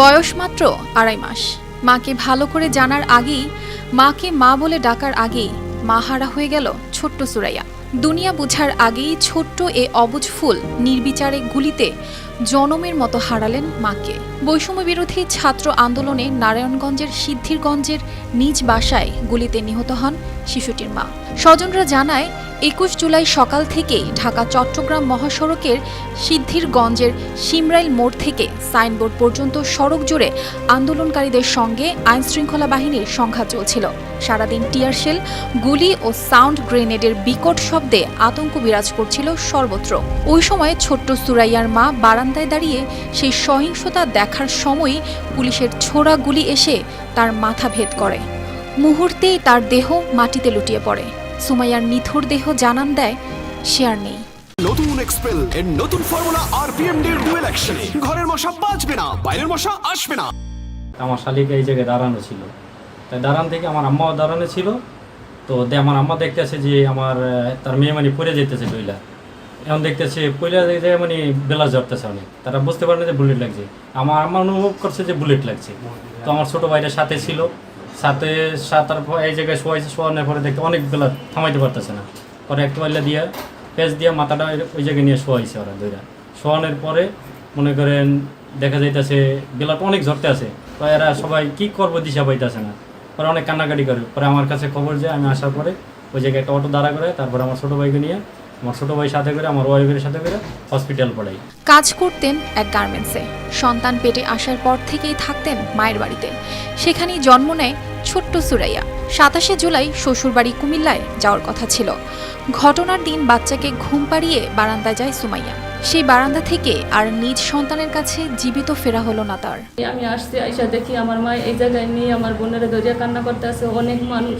বয়স মাত্র আড়াই মাস। মাকে ভালো করে জানার আগেই মাকে মা বলে ডাকার আগেই মা হারা হয়ে গেল ছোট্ট সুরাইয়া। দুনিয়া বুঝার আগেই ছোট্ট এ অবুজ ফুল নির্বিচারে গুলিতে জনমের মতো হারালেন মাকে। বৈষম্য বিরোধী ছাত্র আন্দোলনে নারায়ণগঞ্জের সিদ্ধিরগঞ্জের নিজ বাসায় গুলিতে নিহত হন শিশুটির মা। স্বজনরা জানায়, একুশ জুলাই সকাল থেকেই ঢাকা চট্টগ্রাম মহাসড়কের সিদ্ধিরগঞ্জের সিমরাইল মোড় থেকে সাইনবোর্ড পর্যন্ত সড়ক জুড়ে আন্দোলনকারীদের সঙ্গে আইনশৃঙ্খলা বাহিনীর সংঘাত চলছিল। সারাদিন টিয়ারশেল গুলি ও সাউন্ড গ্রেনেডের বিকট শব্দে আতঙ্ক বিরাজ করছিল সর্বত্র। ওই সময় ছোট্ট সুরাইয়ার মা বারান্দায় দাঁড়িয়ে সেই সহিংসতা দেখার সময়ই পুলিশের ছোড়া গুলি এসে তার মাথা ভেদ করে। মুহূর্তেই তার দেহ মাটিতে লুটিয়ে পড়ে। সুমাইয়ার নিথর দেহ জানান দেয় সে আর নেই। নতুন এক্সপেল এর নতুন ফর্মুলা আরপিএম ডির ডুয়েল অ্যাকশনে ঘরের মশা বাঁচবে না বাইরের মশা আসবে না। আমার শালিকা এই জায়গায় দাঁড়ানো ছিল। তাই দাঁড়ান থেকে আমার আম্মাও দাঁড়ানো ছিল। তো দে আমার আম্মা দেখতেছে যে আমার তার মেয়ে মানে পড়ে যেতেছে ডইলা এখন দেখতেছে পড়ে যায় মানে বেলা জড়তেছে অনেক। তারা বুঝতে পারে যে বুলেট লাগছে। আমার আম্মা অনুভব করছে যে বুলেট লাগছে। তো আমার ছোটো ভাইটা সাথে ছিল। সাথে সাতার এই জায়গায় শোয়াইছে, শোয়ানোর পরে দেখতে অনেক বেলা থামাইতে পারতেছে না। পরে একটা পাল্লা দিয়ে পেঁচ দিয়ে মাথাটা ওই জায়গায় নিয়ে শোয়াইছে ওরা দুইটা শোয়ানোর পরে মনে করেন দেখা যাইতেছে, বেলাটা অনেক ঝরতে আছে। তো এরা সবাই কি করব দিশা পাইতেছে না। পরে অনেক কান্নাকাটি করে। পরে আমার কাছে খবর যে আমি আসার পরে ওই জায়গায় একটা অটো দাঁড়া করে তারপরে আমার ছোটো ভাইকে নিয়ে আমার ছোটো ভাই সাথে করে আমার ওয়াইফের সাথে করে হসপিটাল পড়াই। কাজ করতেন এক গার্মেন্টসে সন্তান পেটে আসার পর থেকেই থাকতেন মায়ের বাড়িতে। সেখানেই জন্ম নেয় ছোট্ট সুরাইয়া। সাতাশে জুলাই শ্বশুরবাড়ি কুমিল্লায় যাওয়ার কথা ছিল। ঘটনার দিন বাচ্চাকে ঘুম পাড়িয়ে বারান্দায় যায় সুমাইয়া। সেই বারান্দা থেকে আর নিজ সন্তানের কাছে জীবিত ফেরা হলো না তার। আমি আসছি আইসা দেখি আমার মা এই জায়গায় নিয়ে আমার বোনের দরিয়া কান্না করতে আছে অনেক মানুষ।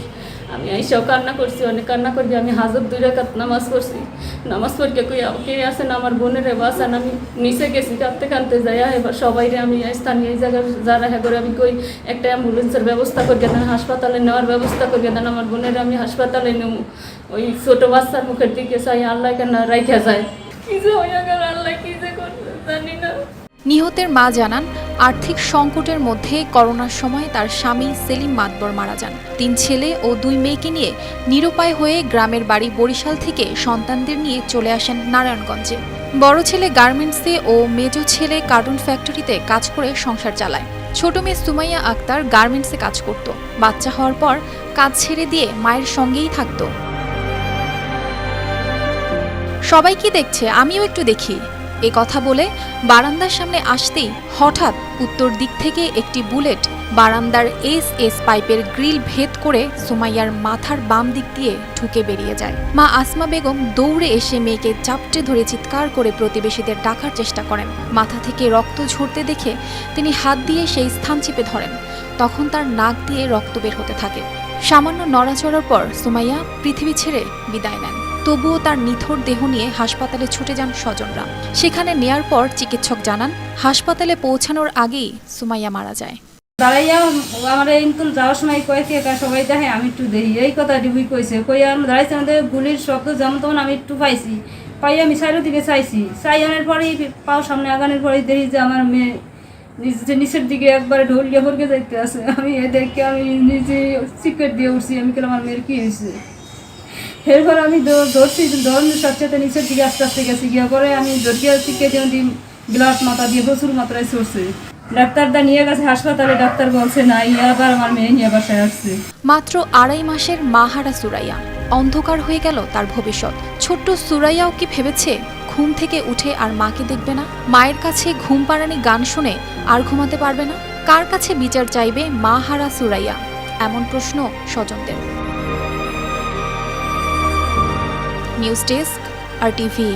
আমি আইসাও কান্না করছি, অনেক কান্না করবি, আমি হাজর দুই রেখাত নামাজ পড়ছি। নামাজ পড়কে কই কে আসেন আমার বোনের বাসান আমি নিচে গেছি, কাঁদতে কাঁদতে যাই এবার সবাইরে আমি স্থানীয় জায়গায় যারা হ্যাঁ করে, আমি কই, একটা অ্যাম্বুলেন্সের ব্যবস্থা করিয়ে দেন, হাসপাতালে নেওয়ার ব্যবস্থা করিয়ে দেন, আমার বোনের আমি হাসপাতালে নেব ওই ছোটো বাচ্চার মুখের দিকে চাই, আল্লাহ কেন রাইখা যায়? কি যে হয়ে গেল, আল্লাহ কি যে করতে জানি না। নিহতের মা জানান আর্থিক সংকটের মধ্যে করোনার সময় তার স্বামী সেলিম মাতবর মারা যান। তিন ছেলে ও দুই মেয়েকে নিয়ে নিরুপায় হয়ে গ্রামের বাড়ি বরিশাল থেকে সন্তানদের নিয়ে চলে আসেন নারায়ণগঞ্জে। বড় ছেলে গার্মেন্টসে ও মেজ ছেলে কার্টুন ফ্যাক্টরিতে কাজ করে সংসার চালায়। ছোট মেয়ে সুমাইয়া আক্তার গার্মেন্টসে কাজ করত। বাচ্চা হওয়ার পর কাজ ছেড়ে দিয়ে মায়ের সঙ্গেই থাকতো। সবাই কি দেখছে? আমিও একটু দেখি। এ কথা বলে বারান্দার সামনে আসতেই হঠাৎ উত্তর দিক থেকে একটি বুলেট বারান্দার এস এস পাইপের গ্রিল ভেদ করে সুমাইয়ার মাথার বাম দিক দিয়ে ঢুকে বেরিয়ে যায়। মা আসমা বেগম দৌড়ে এসে মেয়েকে চাপটে ধরে চিৎকার করে প্রতিবেশীদের ডাকার চেষ্টা করেন। মাথা থেকে রক্ত ঝরতে দেখে তিনি হাত দিয়ে সেই স্থান চেপে ধরেন। তখন তার নাক দিয়ে রক্ত বের হতে থাকে। সামান্য নড়াচড়ার পর সুমাইয়া পৃথিবী ছেড়ে বিদায় নেন। তবুও তার নিথর দেহ নিয়ে হাসপাতালে ছুটে যান স্বজনরা। সেখানে নেয়ার পর চিকিৎসক জানান, হাসপাতালে পৌঁছানোর আগেই সুমাইয়া মারা যায়। দাঁড়াইয়া আমার ইনকুল যাওয়ার সময় কয়েছে এটা সবাই দেখে, আমি একটু দেখি। এই কথা ডিবুই কইছে। কই আমি দাঁড়াইছি আমাদের গুলির শব্দ যেমন তখন আমি একটু পাইছি। পাই আমি সাইডের দিকে চাইছি। চাই আনার পরেই পাও সামনে আগানোর পরেই দেখি যে আমার মেয়ে নিজে নিচের দিকে একবারে ঢলিয়ে ভরকে যাইতে আছে। আমি এ দেখে আমি নিজে চিকেট দিয়ে উঠছি। আমি কেন আমার মেয়ের কী হয়েছে এরপর আমি দৌড়ানোর সাথে সাথে নিচের দিকে আস্তে আস্তে গেছি। গিয়ে পরে আমি দৌড়িয়ে চিকে দিয়ে ব্লাড মাথা দিয়ে প্রচুর মাত্রায় চড়ছে ডাক্তারটা নিয়ে গেছে হাসপাতালে, ডাক্তার বলছে, না আবার আমার মেয়ে নিয়ে বাসায় আসছে। মাত্র আড়াই মাসের মাহারা সুরাইয়া। অন্ধকার হয়ে গেল তার ভবিষ্যৎ। ছোট্ট সুরাইয়াও কি ভেবেছে? ঘুম থেকে উঠে আর মাকে দেখবে না? মায়ের কাছে ঘুম পাড়ানি গান শুনে আর ঘুমাতে পারবে না? কার কাছে বিচার চাইবে মা হারা সুরাইয়া? এমন প্রশ্ন স্বজনদের। News desk R TV.